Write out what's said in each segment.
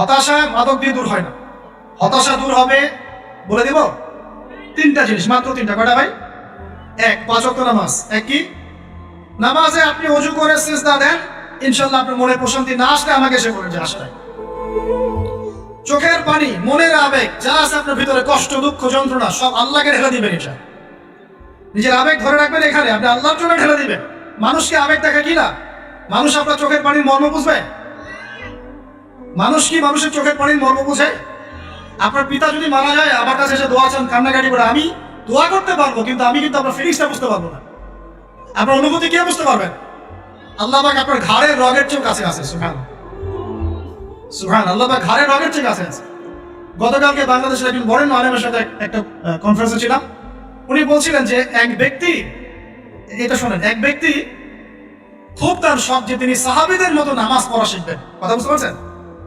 হতাশা মাদক দিয়ে দূর হয় না। হতাশা দূর হবে, বলে দিব তিনটা জিনিস, মাত্র তিনটা কটা ভাই? এক, পাঁচ ওয়াক্ত নামাজ। এক কি? নামাজে আপনি অজু করে সিজদা দেন ইনশাল্লাহ আপনার মনে প্রশান্তি না আসলে আমাকে সে করে যে আসলে চোখের পানি, মনের আবেগ, যা আছে আপনার ভিতরে, কষ্ট, দুঃখ, যন্ত্রণা, সব আল্লাহকে ঢেলে দিবেন এটা। নিজের আবেগ ধরে রাখবেন এখানে, আপনি আল্লাহর জন্য ঢেলে দিবেন। মানুষকে আবেগ দেখা কি না মানুষ আপনার চোখের পানির মর্ম বুঝবে? মানুষ কি মানুষের চোখের পানির মর্ম বুঝে? আপনার পিতা যদি মারা যায়, আমার কাছে এসে দোয়া চান, কান্নাকাটি করে আমি দোয়া করতে পারব, কিন্তু আমি কিন্তু আপনার ফিলিংসটা বুঝতে পারব না। আপনার অনুভূতি কে বুঝতে পারবেন? আল্লাহ পাক আপনার ঘাড়ের রগের চোখ কাছে আছে সুহান সুহান আল্লাহ পাক ঘাড়ের রগের চেয়ে কাছে আছে। গতকালকে বাংলাদেশের একজন বরেণ্য আলেমের সাথে একটা কনফারেন্সে ছিলাম। উনি বলছিলেন যে এক ব্যক্তি, এটা শোনেন, এক ব্যক্তি খুব তার শখ যে তিনি সাহাবিদের মতো নামাজ পড়া শিখবেন। কথা বুঝতে পারছেন?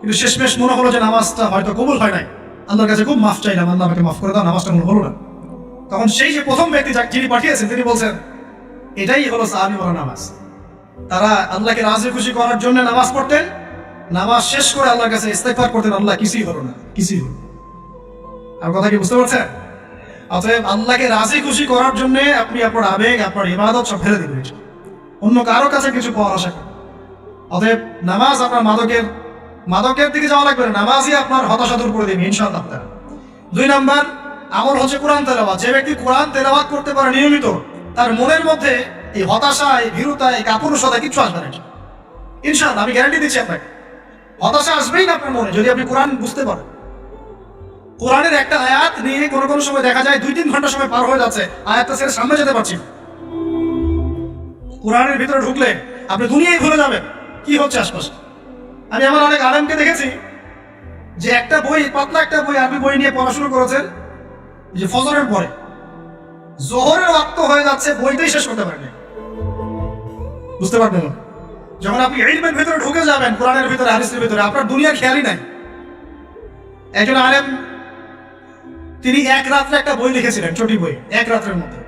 কিন্তু শেষমেশ মনে হলো যে নামাজটা হয়তো কবুল হয় নাই। আল্লাহর কাছে খুব মাফ চাইলাম, আল্লাহ আমাকে মাফ করে দাও, নামাজটা মনে হলো না। তখন সেই যে প্রথম ব্যক্তি যাকে যিনি পাঠিয়েছেন, তিনি বলছেন, এটাই হলো সাহাবি বলা নামাজ। তারা আল্লাহকে রাজি খুশি করার জন্য নামাজ পড়তেন, নামাজ শেষ করে আল্লাহর কাছে ইস্তেগফার করতেন, আল্লাহ কিছুই হলো না, কিছুই হলো আর কথা কি বুঝতে পারছেন? অতএব আল্লাহকে রাজি খুশি করার জন্য আপনি আপনার আবেগ, আপনার ইবাদত সব ফেলে দিবেন। অন্য কারও কাছে কিছু পাওয়ার আশা করেন অতএব নামাজ আপনার মাদকের মাদকের দিকে যাওয়া লাগবে না, নামাজই আপনার হতাশা দূর করে দেবে, ইনশাআল্লাহ আপনার। দুই নাম্বার, আমল হচ্ছে কোরআন তেলাওয়াত। যে ব্যক্তি কোরআন তেলাওয়াত করতে পারে নিয়মিত, তার মনের মধ্যে এই হতাশায় এই ভীরুতা এই কাপুরুষতা কিচ্ছু আসবে না। ইনশাআল্লাহ, আমি গ্যারান্টি দিচ্ছি আপনাকে। হতাশা আসবেই না আপনার মনে, যদি আপনি কোরআন বুঝতে পারেন। কোরআনের একটা আয়াত নিয়ে কোনো কোনো সময় দেখা যায়, দুই তিন ঘণ্টা সময় পার হয়ে যাচ্ছে, আয়াতটা ছেড়ে সামনে যেতে পারছি কোরআনের ভিতরে ঢুকলে আপনি দুনিয়ায় ভুলে যাবেন, কি হচ্ছে আশপাশে? আমি আমার অনেক আলেমকে দেখেছি যে একটা বই, পাতলা একটা বই আরবি বই নিয়ে পড়াশোনা করেছেন যে ফজরের পরে। জোহরের রক্ত হয়ে যাচ্ছে, বইটাই শেষ করতে পারেনি। বুঝতে পারবেন যখন আপনি ইলমের ভিতরে ঢুকে যাবেন, কোরআনের ভিতরে, হাদিসের ভিতরে, আপনার দুনিয়া খেয়ালই নাই। একজন আলেম, তিনি এক রাত্রে একটা বই লিখেছিলেন, ছোটি বই, এক রাত্রের মধ্যে।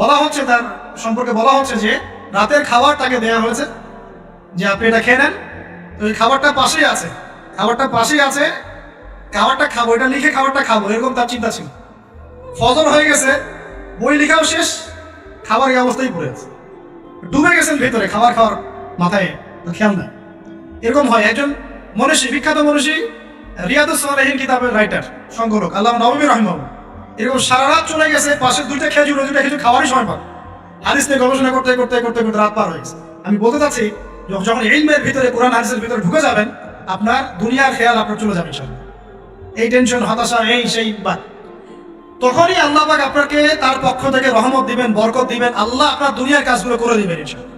বলা হচ্ছে তার সম্পর্কে বলা হচ্ছে যে, রাতের খাবার তাকে দেওয়া হয়েছে, যে আপনি এটা খেয়ে নেন তো ওই খাবারটা পাশেই আছে। খাবারটা পাশেই আছে। খাবারটা খাব, এটা লিখে খাবারটা খাব, এরকম তার চিন্তা ছিল। ফজর হয়ে গেছে, বই লেখাও শেষ, খাবার এই অবস্থায় পড়ে আছে। ডুবে গেছেন ভেতরে, খাবার খাওয়ার মাথায় খেয়াল নাই। এরকম হয়, একজন মনীষী, বিখ্যাত মনীষী, রিয়াদুস সালেহীন কিতাবের রাইটার সংগঠক আল্লাহ নবমী রহমান এরকম সারা রাত চলে গেছে, পাশে দুইটা খেজুর দুইটা খেজুর খাওয়ারই সময় পান। হাদিস নিয়ে গবেষণা করতে করতে করতে করতে রাত পার হয়ে গেছে। আমি বলতে চাচ্ছি যখন- ইলমের ভিতরে, কোরআন হাদিসের ভিতরে ঢুকে যাবেন, আপনার দুনিয়ার খেয়াল আপনার চলে যাবে ইনশাআল্লাহ। এই টেনশন হতাশা, এই সেই বা তখনই আল্লাহ পাক আপনাকে তার পক্ষ থেকে রহমত দিবেন, বরকত দিবেন, আল্লাহ আপনার দুনিয়ার কাজগুলো করে দিবেন ইনশাআল্লাহ।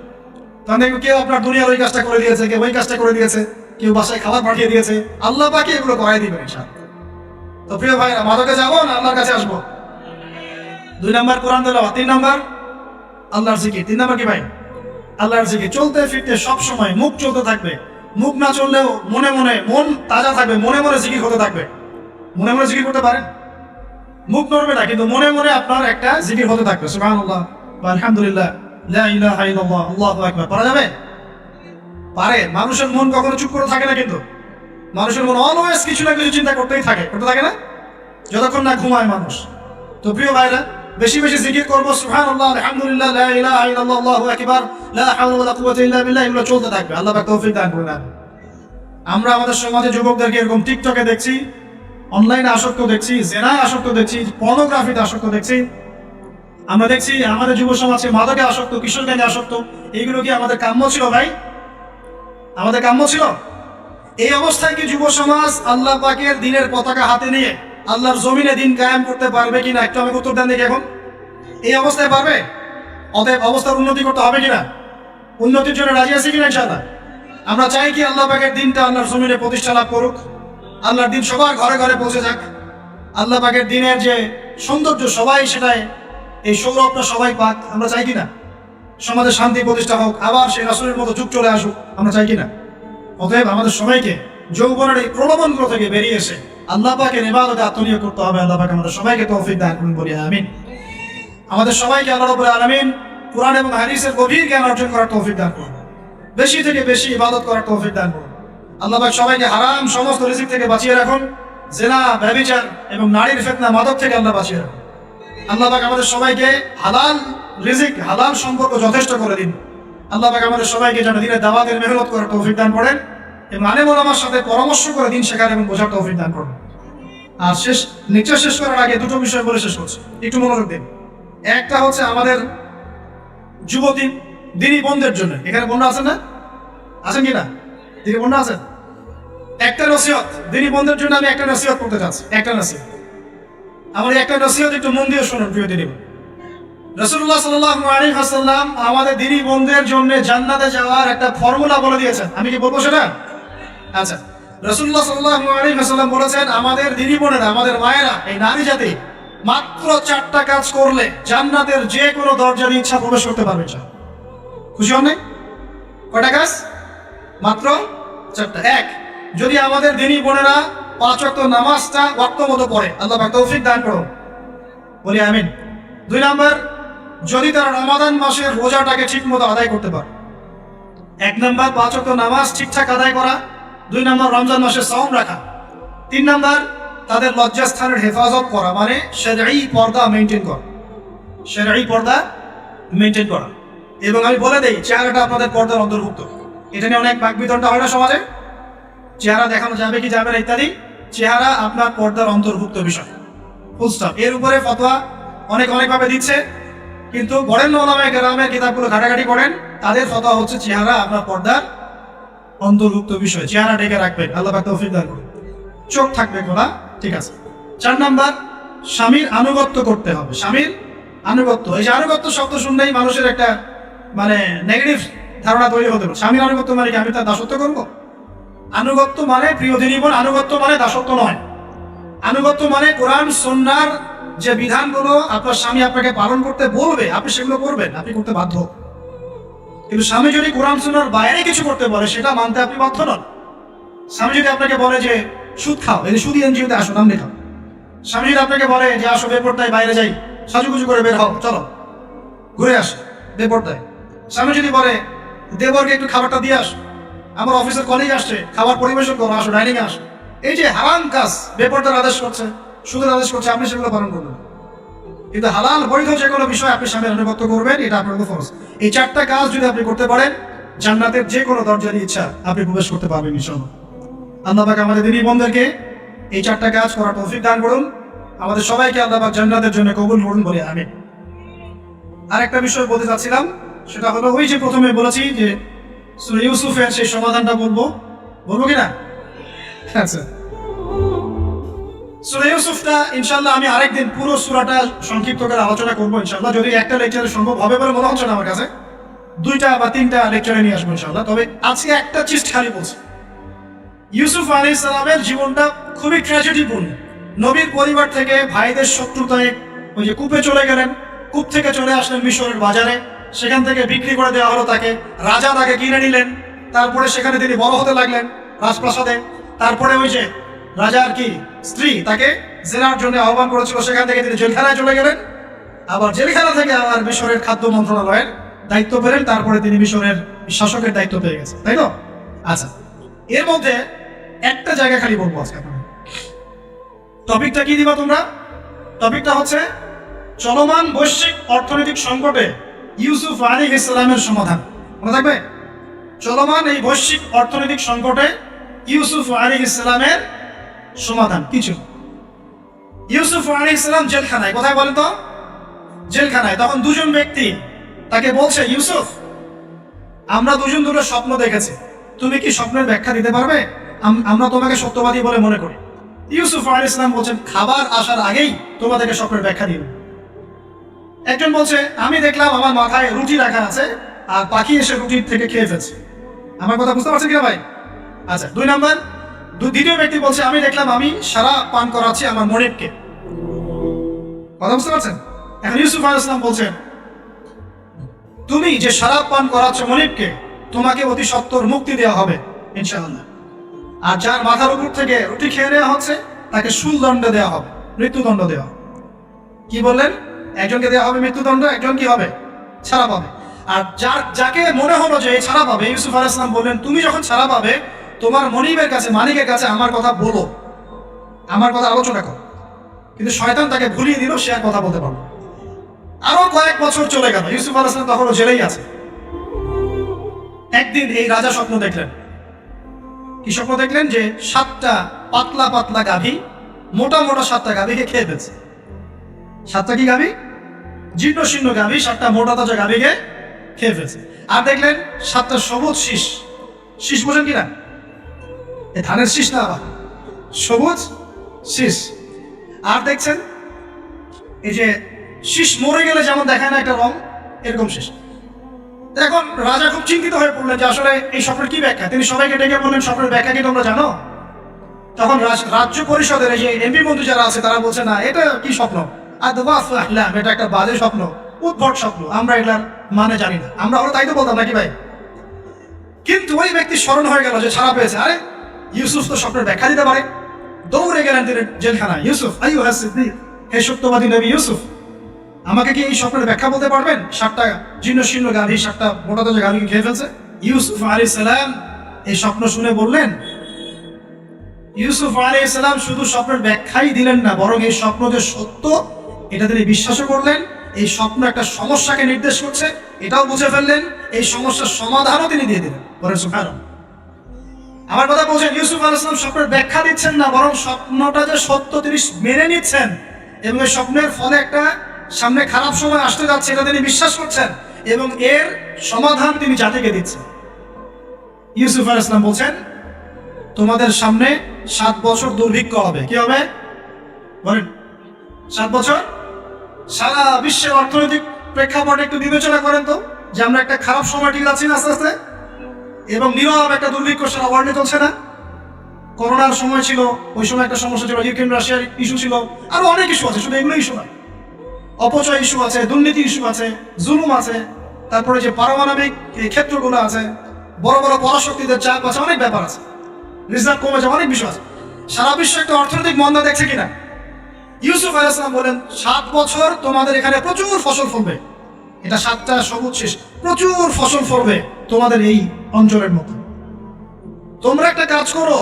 তখন দেখবেন কেউ আপনার দুনিয়ার ওই কাজটা করে দিয়েছে, কেউ ওই কাজটা করে দিয়েছে, কেউ বাসায় খাবার পাঠিয়ে দিয়েছে, আল্লাহ পাকে এগুলো করাই দিবেন ইনশাআল্লাহ। তো প্রিয় ভাইরা মাদকে যাব না আল্লাহর কাছে আসব দুই নাম্বার কোরআন তেলাওয়াত, তিন নাম্বার আল্লাহর জিকির, তিন নাম্বার কি ভাই আল্লাহর জিকির চলতে ফিরতে সব সময় মুখ চলতে থাকবে। মুখ না চললেও মনে মনে মন তাজা থাকবে, মনে মনে জিকির হতে থাকবে। মনে মনে জিকির করতে পারেন? মুখ নড়বে না, কিন্তু মনে মনে আপনার একটা জিকির হতে থাকবে। সুবহানাল্লাহ আলহামদুলিল্লাহ, লা ইলাহা ইল্লাল্লাহ, আল্লাহু আকবার। পারা যাবে? পারে। মানুষের মন কখনো চুপ করে থাকে না কিন্তু। মানুষের মন অলওয়েজ কিছু না কিছু চিন্তা করতেই থাকে। করতে থাকে না? যতক্ষণ না ঘুমায় মানুষ। তো প্রিয় ভাইরা বেশি বেশি জিকির করব, সুবহানাল্লাহ, আলহামদুলিল্লাহ, লা ইলাহা ইল্লাল্লাহ, আল্লাহু আকবার, লা হাওলা ওয়ালা কুওয়াতা ইল্লা বিল্লাহ, এগুলো চলতে থাকবে। আল্লাহ পাক তৌফিক দান করুন আমরা আমাদের সমাজে যুবকদেরকে এরকম টিকটকে দেখছি, অনলাইনে আসক্ত দেখছি, জেনায় আসক্ত দেখছি, পর্নোগ্রাফিতে আসক্ত দেখছি। আমরা দেখছি আমাদের যুব সমাজে মাদকে আসক্ত, কিশোর গ্যাংয়ে আসক্ত। এইগুলো কি আমাদের কাম্য ছিল ভাই? আমাদের কাম্য ছিল? এই অবস্থায় কি যুব সমাজ আল্লাহ পাকের দিনের পতাকা হাতে নিয়ে আল্লাহর জমিনে দিন কায়েম করতে পারবে কিনা একটু আমাকে উত্তর দেন দেখি এখন। এই অবস্থায় পারবে? অতএব অবস্থার উন্নতি করতে হবে কিনা? উন্নতির জন্য রাজি আছি কিনা ইনশাআল্লাহ? আমরা চাই কি আল্লাহ পাকের দিনটা আল্লাহর জমিনে প্রতিষ্ঠা লাভ করুক। আল্লাহর দিন সবার ঘরে ঘরে পৌঁছে যাক। আল্লাহ পাকের দিনের যে সৌন্দর্য, সবাই সেটাই, এই সৌরভটা সবাই পাক। আমরা চাই কিনা? সমাজে শান্তি প্রতিষ্ঠা হোক, আবার সেই রাসুলের মতো যুগ চলে আসুক, আমরা চাই কিনা? অতএব আমাদের সবাইকে যৌবনের এই প্রলোভনগুলো থেকে বেরিয়ে এসে আল্লাহ পাকের ইবাদতে আত্মনিয়োগ করতে হবে। আল্লাহ পাক আমাদের সবাইকে তৌফিক দান করুন বলি, আমিন। আমাদের সবাইকে আল্লাহ রবুল আলমিন কোরআন এবং হাদিসের গভীর জ্ঞান অর্জন করার তৌফিক দান করুন। বেশি থেকে বেশি ইবাদত করার তৌফিক দান করুন। আল্লাহ পাক সবাইকে হারাম সমস্ত রিজিক থেকে বাঁচিয়ে রাখুন। জেনা ব্যবিচার এবং নারীর ফেতনা, মাদক থেকে আল্লাহ বাঁচিয়ে রাখুন। আল্লাহ পাক আমাদের সবাইকে হালাল রিজিক, হালাল সম্পর্ক যথেষ্ট করে দিন। আল্লাহ পাক আমাদের সবাইকে যেন দিনের দাওয়াতের মেহনত করার তৌফিক দান করেন। আলেম ওলামার সাথে পরামর্শ করে দিন শেখার এবং বোঝার তৌফিক দান করুন। আর শেষ লেকচার শেষ করার আগে দুটো বিষয় বলে শেষ করছি। একটু মনোযোগ দিন। একটা হচ্ছে আমাদের যুবতী দিনী বন্ধের জন্য। এখানে বন্ধু আছেন না? আছেন কি না? দিনী বন্ধু আছেন? একটা নসিহত। দিনী বন্ধের জন্য আমি একটা নসিহত করতে চাচ্ছি। একটা নসিহত। আমার একটা নসিহত একটু মন দিয়ে শুনুন, প্রিয় দিনী। রসুল্লাহ হাসাল্লাম আমাদের দিনী বন্ধের জন্য জান্নাতে যাওয়ার একটা ফর্মুলা বলে দিয়েছেন। আমি কি বলব সেটা? আচ্ছা রসুল্লাহ সাল্লাহ আলী হাসাল্লাম বলেছেন, আমাদের দিনী বোনেরা, আমাদের মায়েরা, এই নারী জাতি মাত্র চারটা কাজ করলে জান্নাতের যে কোনো দরজার ইচ্ছা প্রবেশ করতে পারবে চা খুশি হন? কয়টা কাজ? মাত্র চারটা। এক, যদি আমাদের দিনী বোনেরা পাঁচ ওয়াক্ত নামাজটা ওয়াক্ত মতো পড়ে, আল্লাহ তৌফিক দান করো বলি আমিন। দুই নাম্বার, যদি তারা রমাদান মাসের রোজাটাকে ঠিক মতো আদায় করতে পারে। এক নাম্বার, পাঁচ ওয়াক্ত নামাজ ঠিকঠাক আদায় করা দুই নম্বর রমজান মাসের সাউম রাখা। তিন নম্বর, তাদের লজ্জাস্থানের হেফাজত করা মানে সেরাই পর্দা মেনটেন করা। সেরাই পর্দা মেনটেন করা। এবং আমি বলে দেই, চেহারাটা আপনাদের পর্দার অন্তর্ভুক্ত। এটা নিয়ে অনেক বাক বিতরণটা হয় না সমাজে? চেহারা দেখানো যাবে কি যাবে না ইত্যাদি? চেহারা আপনার পর্দার অন্তর্ভুক্ত বিষয়। ফুল এর উপরে ফতোয়া অনেক অনেকভাবে দিচ্ছে। কিন্তু বরেণ্য ওলামায় গ্রামের কিতাবগুলো ঘাটাঘাটি করেন, তাদের ফতোয়া হচ্ছে চেহারা আপনার পর্দার অন্তর্ভুক্ত বিষয়, চেহারা ডেকে রাখবেন। আল্লাহ তৌফিক দান করুন। চোখ থাকবে খোলা, ঠিক আছে। চার নাম্বার, স্বামীর আনুগত্য করতে হবে। স্বামীর আনুগত্য, এই যে আনুগত্য শব্দ শুনলেই মানুষের একটা মানে নেগেটিভ ধারণা তৈরি হতে পারে। স্বামীর আনুগত্য মানে কি? আমি তার দাসত্ব করব? আনুগত্য মানে প্রিয় দিনীবন আনুগত্য মানে দাসত্ব নয়। আনুগত্য মানে কোরআন সন্ন্যার যে বিধানগুলো, আপনার স্বামী আপনাকে পালন করতে বলবে, আপনি সেগুলো করবেন, আপনি করতে বাধ্য। কিন্তু স্বামী যদি কোরআন সন্ন্যার বাইরে কিছু করতে বলে, সেটা মানতে আপনি বাধ্য নন। স্বামী যদি আপনাকে বলে যে, সুদ খাও, এই সুদি এনজিওতে আসো, নাম লেখাও। স্বামী যদি আপনাকে বলে যে, আসো বেপরটায় বাইরে যাই, সাজুগুজু করে বের হও, চলো, ঘুরে আসো বেপরটায় স্বামী যদি বলে, দেবরকে একটু খাবারটা দিয়ে আসো, আমার অফিসের কলিগ আসছে, খাবার পরিবেশন করো, আসো ডাইনিং আসো। এই যে হারাম কাজ বেপরটার আদেশ করছে, সুদের আদেশ করছে, আপনি সেগুলো পালন করবেন কিন্তু হালাল বৈধ যে কোনো বিষয় আপনি স্বামীর আনুগত্য করবেন, এটা আপনার উপর ফরজ। এই চারটা কাজ যদি আপনি করতে পারেন, জান্নাতের যে কোনো দরজারই ইচ্ছা আপনি প্রবেশ করতে পারবেন ইনশাআল্লাহ। আল্লাহ পাক আমাদের দিনী বন্ধুদেরকে এই চারটা কাজ করার তৌফিক দান করুন। আমাদের সবাইকে আল্লাহ পাক জান্নাতের জন্য কবুল করুন বলে আমি আরেকটা বিষয় বলতে চাচ্ছিলাম, সেটা হলো ওই যে প্রথমে বলেছি যে ইউসুফের সেই সমাধানটা বলব। বলব কিনা আচ্ছা। সূরা ইউসুফটা ইনশাআল্লাহ আমি আরেকদিন পুরো সূরাটা সংক্ষিপ্ত করে আলোচনা করব ইনশাআল্লাহ। যদি একটা লেকচারে সম্ভব হবে বলে মনে হচ্ছে না আমার কাছে, দুইটা বা তিনটা লেকচারে নিয়ে আসব ইনশাআল্লাহ। তবে আজকে একটা চিজ খালি বলছি। ইউসুফ আলী ইসলামের জীবনটা খুবই ট্র্যাজেডিপূর্ণ নবীর পরিবার থেকে ভাইদের শত্রুতায় ওই যে কূপে চলে গেলেন, কূপ থেকে চলে আসলেন মিশরের বাজারে। সেখান থেকে বিক্রি করে দেওয়া হলো তাকে। রাজা তাকে কিনে নিলেন। তারপরে সেখানে তিনি বড় হতে লাগলেন রাজপ্রাসাদে। তারপরে ওই যে রাজার কি স্ত্রী তাকে জেনার জন্য আহ্বান করেছিল, সেখান থেকে তিনি জেলখানায় চলে গেলেন। আবার জেলখানা থেকে আবার মিশরের খাদ্য মন্ত্রণালয়ের দায়িত্ব পেলেন, তারপরে তিনি মিশরের শাসকের দায়িত্ব পেয়ে গেছেন, তাই তো? আচ্ছা এর মধ্যে একটা জায়গা খালি বলব আজকে টপিকটা কি দিবা তোমরা? টপিকটা হচ্ছে চলমান বৈশ্বিক অর্থনৈতিক সংকটে ইউসুফ আলী ইসলামের সমাধান। মনে থাকবে? চলমান এই বৈশ্বিক অর্থনৈতিক সংকটে ইউসুফ আলী ইসলামের সমাধান, কিছু। ইউসুফ আলী ইসলাম জেলখানায়, কোথায় বলেন তো? জেলখানায়। তখন দুজন ব্যক্তি তাকে বলছে, ইউসুফ, আমরা দুজন দুটো স্বপ্ন দেখেছি। তুমি কি স্বপ্নের ব্যাখ্যা দিতে পারবে? আমরা তোমাকে সত্যবাদী বলে মনে করি। ইউসুফ আলী ইসলাম বলছেন, খাবার আসার আগেই তোমাদেরকে স্বপ্নের ব্যাখ্যা দিন একজন বলছে, আমি দেখলাম আমার মাথায় রুটি রাখা আছে, আর পাখি এসে রুটির থেকে খেয়ে ফেলছে। আমার কথা বুঝতে পারছেন কিনা ভাই? আচ্ছা দুই নাম্বার। দ্বিতীয় ব্যক্তি বলছে, আমি দেখলাম, আমি সারা পান করাচ্ছি আমার মনিবকে। কথা বুঝতে পারছেন? এখন ইউসুফ আলী ইসলাম বলছেন, তুমি যে শরাব পান করাচ্ছ মনিবকে, তোমাকে অতি সত্তর মুক্তি দেওয়া হবে, ইনশাআল্লাহ। আর যার মাথার উপর থেকে রুটি খেয়ে নেওয়া হচ্ছে, তাকে সুলদণ্ড দেওয়া হবে, মৃত্যুদণ্ড দেওয়া কি বললেন? একজনকে দেওয়া হবে মৃত্যুদণ্ড, একজন কি হবে? ছাড়া পাবে। আর যার যাকে মনে হলো যে ছাড়া পাবে, ইউসুফ আলাহ ইসলাম বললেন, তুমি যখন ছাড়া পাবে তোমার মনিবের কাছে মালিকের কাছে আমার কথা বলো। আমার কথা আলোচনা করো। কিন্তু শয়তান তাকে ভুলিয়ে দিল সে আর কথা বলতে পারল আরও কয়েক বছর চলে গেল, ইউসুফ আলাহ ইসলাম তখনও জেলেই আছে। একদিন এই রাজা স্বপ্ন দেখলেন। কি স্বপ্ন দেখলেন? যে সাতটা পাতলা পাতলা গাভী, মোটা মোটা সাতটা গাভীকে খেয়ে ফেলছে। সাতটা কি গাভী? জীর্ণ শীর্ণ গাভী, সাতটা মোটা তাজা গাভীকে খেয়ে ফেলছে। আর দেখলেন সাতটা সবুজ শীষ। শীষ বোঝেন কিনা? এ ধানের শীষ না আবার? সবুজ শীষ। আর দেখছেন, এই যে শীষ মরে গেলে যেমন দেখায় না একটা রং, এরকম শীষ। এখন রাজা খুব চিন্তিত হয়ে পড়লেন যে আসলে এই স্বপ্নের কি ব্যাখ্যা? তিনি সবাইকে ডেকে বললেন, স্বপ্নের ব্যাখ্যা কি তোমরা জানো? তখন রাজ- রাজ্য পরিষদের যে এমপি মন্ত্রী যারা আছে, তারা বলছে, না, এটা কি স্বপ্ন? এটা একটা বাজে স্বপ্ন, উদ্ভট স্বপ্ন, আমরা এগুলার মানে জানি না। আমরা হলো তাই তো বলতাম নাকি ভাই? কিন্তু ওই ব্যক্তি স্মরণ হয়ে গেল যে ছাড়া পেয়েছে। আরে ইউসুফ তো স্বপ্নের ব্যাখ্যা দিতে পারে। দৌড়ে গেলেন তিনি জেলখানায়। ইউসুফ আইউ হ্যাঁ সিদ্দিক, হে সত্যবাদী নবী ইউসুফ, আমাকে কি এই স্বপ্নের ব্যাখ্যা বলতে পারবেন? সাতটা জীর্ণ শীর্ণ গাভী সাতটা মোটা তাজা গাভীকে খেয়ে ফেলছে। ইউসুফ আলী সালাম এই স্বপ্ন শুনে বললেন, ইউসুফ আলী সালাম শুধু স্বপ্নের ব্যাখ্যাই দিলেন না, বরং এই স্বপ্ন যে সত্য, এটা তিনি বিশ্বাসও করলেন। এই স্বপ্ন একটা সমস্যাকে নির্দেশ করছে, এটাও বুঝে ফেললেন। এই সমস্যার সমাধানও তিনি দিয়ে দিলেন। বলেন সুফান আমার কথা বলছেন ইউসুফ আল ইসলাম স্বপ্নের ব্যাখ্যা দিচ্ছেন না, বরং স্বপ্নটা যে সত্য তিনি মেনে নিচ্ছেন এবং এই স্বপ্নের ফলে একটা সামনে খারাপ সময় আসতে যাচ্ছে, এটা তিনি বিশ্বাস করছেন এবং এর সমাধান তিনি জাতিকে দিচ্ছেন। ইউসুফ আল ইসলাম বলছেন, তোমাদের সামনে সাত বছর দুর্ভিক্ষ হবে। কি হবে? বলেন, সাত বছর? সারা বিশ্বের অর্থনৈতিক প্রেক্ষাপটে একটু বিবেচনা করেন তো, যে আমরা একটা খারাপ সময় ঠিক না আস্তে আস্তে। এবং নীরব একটা দুর্ভিক্ষ সারা ওয়ার্ল্ডে চলছে না। করোনার সময় ছিল, ওই সময় একটা সমস্যা ছিল ইউক্রেন রাশিয়ার ইস্যু ছিল, আরও অনেক ইস্যু আছে, শুধু এগুলো ইস্যু না। অপচয় ইস্যু আছে, দুর্নীতি ইস্যু আছে, জুলুম আছে, তারপরে যে পারমাণবিক এই ক্ষেত্রগুলো আছে, বড় বড় পরাশক্তিদের চাপ আছে, অনেক ব্যাপার আছে। রিজার্ভ কমে কমেছে অনেক বিষয় আছে। সারা বিশ্ব একটা অর্থনৈতিক মন্দা দেখছে কিনা? ইউসুফ আলাইসলাম বলেন, সাত বছর তোমাদের এখানে প্রচুর ফসল ফলবে। এটা সাতটা সবুজ শেষ। প্রচুর ফসল ফলবে তোমাদের এই অঞ্চলের মতো। তোমরা একটা কাজ করো,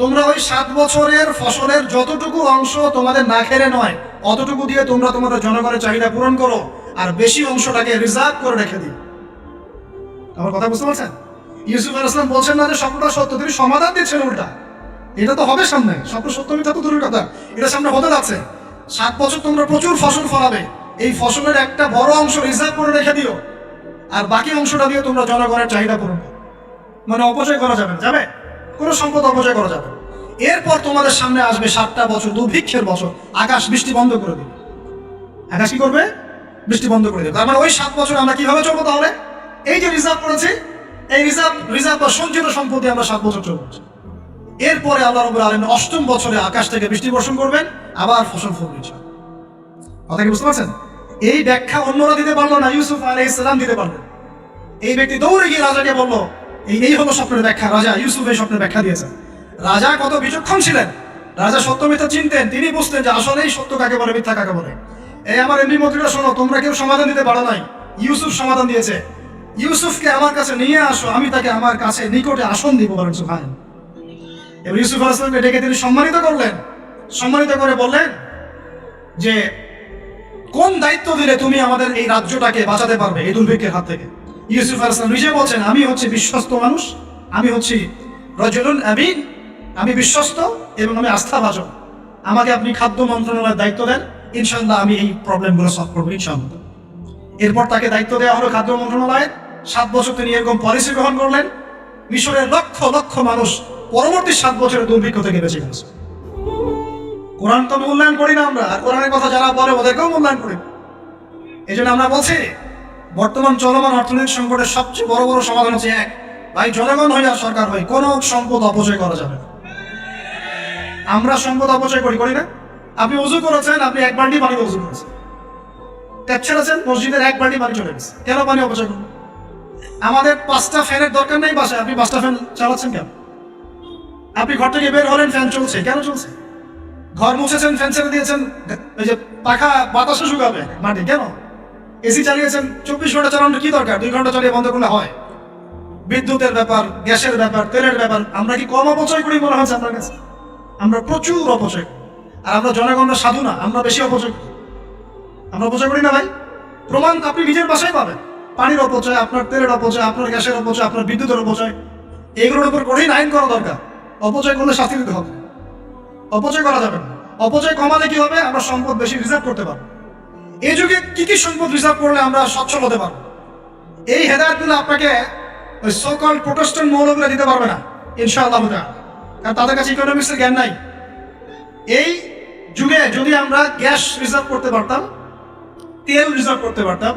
তোমরা ওই সাত বছরের ফসলের যতটুকু অংশ তোমাদের না খেলে নয়, অতটুকু দিয়ে তোমরা তোমাদের জনগণের চাহিদা পূরণ করো আর বেশি অংশটাকে রিজার্ভ করে রেখে দিও। আমার কথা বুঝতে পারছেন? ইউসুফ আল ইসলাম বলছেন না যে স্বপ্নটা সত্য, তিনি সমাধান দিচ্ছেন উল্টা। এটা তো হবে সামনে, স্বপ্ন সত্য মিথ্যা তো দূরের কথা। এটা সামনে হতে যাচ্ছে। সাত বছর তোমরা প্রচুর ফসল ফলাবে, এই ফসলের একটা বড় অংশ রিজার্ভ করে রেখে দিও। আর বাকি অংশটা দিয়ে তোমরা জনগণের চাহিদা পূরণ করো। মানে অপচয় করা যাবে যাবে? কোনো সম্পদ অপচয় করা যাবে এরপর তোমাদের সামনে আসবে সাতটা বছর, দুর্ভিক্ষের বছর। আকাশ, বৃষ্টি বন্ধ করে দিবে। আকাশ কি করবে? বৃষ্টি বন্ধ করে দেবে। তার মানে ওই সাত বছর আমরা কীভাবে চলবো তাহলে? এই যে রিজার্ভ করেছি, এই রিজার্ভ রিজার্ভ বা সঞ্চিত সম্পত্তি আমরা সাত বছর চলবো। এরপরে আল্লাহ রবুল আলম অষ্টম বছরে আকাশ থেকে বৃষ্টি বর্ষণ করবেন, আবার ফসল ফলবে। কথা কি বুঝতে পারছেন? এই ব্যাখ্যা অন্যরা দিতে পারল না, ইউসুফ আলাই ইসলাম দিতে পারলেন। এই ব্যক্তি দৌড়ে গিয়ে রাজাকে বলল এই এই হলো স্বপ্নের ব্যাখ্যা। রাজা ইউসুফ এই স্বপ্নের ব্যাখ্যা দিয়েছেন। রাজা কত বিচক্ষণ ছিলেন? রাজা সত্য মিথ্যা চিনতেন, তিনি বুঝতেন যে আসলেই সত্য কাকে বলে, মিথ্যা কাকে বলে। এই আমার এমনি মন্ত্রীরা শোনো, তোমরা কেউ সমাধান দিতে পারো নাই। ইউসুফ সমাধান দিয়েছে। ইউসুফকে আমার কাছে নিয়ে আসো, আমি তাকে আমার কাছে নিকটে আসন দিব বলেন সুহান এবার ইউসুফ আলাইসলামকে ডেকে তিনি সম্মানিত করলেন। সম্মানিত করে বললেন যে, কোন দায়িত্ব দিলে তুমি আমাদের এই রাজ্যটাকে বাঁচাতে পারবে, এই দুর্ভিক্ষের হাত থেকে? ইউসুফ আলাইসলাম নিজে বলছেন, আমি হচ্ছে বিশ্বস্ত মানুষ, আমি হচ্ছি রজলুন আমিন, আমি বিশ্বস্ত এবং আমি আস্থাভাজন। আমাকে আপনি খাদ্য মন্ত্রণালয়ের দায়িত্ব দেন ইনশাল্লাহ আমি এই প্রবলেমগুলো সলভ করব ইনশাল্লাহ এরপর তাকে দায়িত্ব দেওয়া হলো খাদ্য মন্ত্রণালয়ের। সাত বছর তিনি এরকম পলিসি গ্রহণ করলেন। মিশরের লক্ষ লক্ষ মানুষ পরবর্তী সাত বছরের দুর্ভিক্ষ থেকে বেঁচে গেছে। কোরআন তো মূল্যায়ন করি না আমরা, আর কোরআনের কথা যারা বলে ওদেরকেও মূল্যায়ন করি এই জন্য আমরা বলছি বর্তমান চলমান অর্থনৈতিক সংকটের সবচেয়ে বড় বড় সমাধান হচ্ছে এক। ভাই, জনগণ হয়ে আর সরকার হয় কোনো সম্পদ অপচয় করা যাবে না। আমরা সম্পদ অপচয় করি করি না। আপনি উজু করেছেন, আপনি এক বাল্টি পানি উজু করেছেন। ট্যাপ ছেড়েছেন, মসজিদের এক বাল্টি পানি চলে গেছে। কেন পানি অপচয় করবেন? আমাদের পাঁচটা ফ্যানের দরকার নেই বাসায়। আপনি পাঁচটা ফ্যান চালাচ্ছেন কেন? আপনি ঘর থেকে বের হলেন, ফ্যান চলছে। কেন চলছে? ঘর মুছেছেন, ফ্যান ছেড়ে দিয়েছেন ওই যে পাখা বাতাসে শুকাবে মাটি। কেন? এসি চালিয়েছেন, চব্বিশ ঘণ্টা চালানোর কি দরকার? দুই ঘণ্টা চালিয়ে বন্ধ করলে হয়। বিদ্যুতের ব্যাপার, গ্যাসের ব্যাপার, তেলের ব্যাপার, আমরা কি কম অপচয় করি মনে হচ্ছে আপনার কাছে? আমরা প্রচুর অপচয় আর আমরা জনগণরা সাধু না, আমরা বেশি অপচয় করি। আমরা অপচয় করি না ভাই? প্রমাণ আপনি নিজের বাসায় পাবেন। পানির অপচয়, আপনার তেলের অপচয়, আপনার গ্যাসের অপচয়, আপনার বিদ্যুতের অপচয়। এগুলোর উপর কঠিন আইন করা দরকার। অপচয় করলে শাস্তি দিতে হবে। অপচয় করা যাবে না। অপচয় কমালে কি হবে? আমরা সম্পদ বেশি রিজার্ভ করতে পারব। এই যুগে কি কি সম্পদ রিজার্ভ করলে আমরা সচ্ছল হতে পারব এই হেদায়তগুলো আপনাকে ওই সকল প্রোটেস্ট্যান্ট মৌলগুলো দিতে পারবে না, ইনশাআল্লাহ। কারণ তাদের কাছে ইকোনমিক্সের জ্ঞান নাই এই যুগে যদি আমরা গ্যাস রিজার্ভ করতে পারতাম, তেল রিজার্ভ করতে পারতাম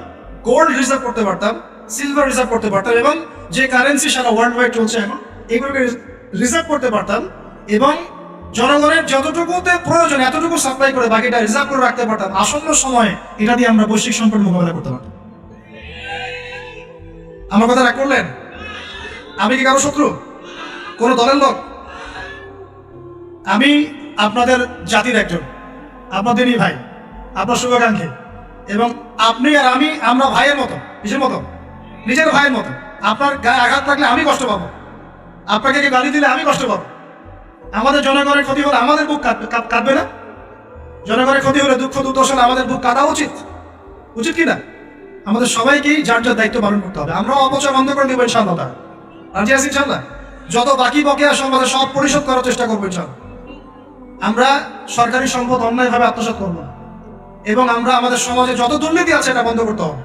গোল্ড রিজার্ভ করতে পারতাম সিলভার রিজার্ভ করতে পারতাম, এবং যে কারেন্সি সারা ওয়ার্ল্ড ওয়াইড চলছে এখন, এগুলোকে রিজার্ভ করতে পারতাম, এবং জনগণের যতটুকুতে প্রয়োজন, এতটুকু সাপ্লাই করে বাকিটা রিজার্ভ করে রাখতে পারতাম। আসন্ন সময়ে এটা দিয়ে আমরা বৈশ্বিক সংকট মোকাবেলা করতে পারতাম। আমার কথা রাগ করলেন? আমি কি কারও শত্রু? কোন দলের লোক? আমি আপনাদের জাতির একজন। আপনাদেরই ভাই। আপনার শুভাকাঙ্ক্ষী। এবং আপনি আর আমি, আমরা ভাইয়ের মতো নিজের মতো? নিজের ভাইয়ের মতো। আপনার গায়ে আঘাত থাকলে আমি কষ্ট পাবো। আপনাকে গালি দিলে আমি কষ্ট পাবো? আমাদের জনগণের ক্ষতি হলে আমাদের বুক কাঁদবে কাঁদ- না? জনগণের ক্ষতি হলে দুঃখ দুর্দশা আমাদের বুক কাঁদা উচিত? উচিত কি না আমাদের সবাইকেই যার যার দায়িত্ব পালন করতে হবে। আমরাও অপচয় বন্ধ করে দেবো ইনশাআল্লাহ তাআলা। রাজি আছি ইনশাআল্লাহ? যত বাকি বকেয়া সম্পদ আছে, সব পরিশোধ করার চেষ্টা করব ইনশাআল্লাহ। আমরা সরকারি সম্পদ অন্যায়ভাবে আত্মসাৎ করব না। এবং আমরা আমাদের সমাজে যত দুর্নীতি আছে এটা বন্ধ করতে হবে।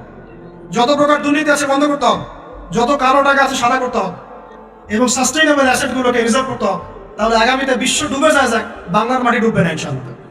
যত প্রকার দুর্নীতি আছে বন্ধ করতে হবে। যত কালো টাকা আছে সাদা করতে হবে। এবং সাস্টেইনেবল অ্যাসেটগুলোকে রিজার্ভ করতে হবে। তাহলে আগামীতে বিশ্ব ডুবে যায় যাক বাংলার মাটি ডুববে না ইনশাআল্লাহ।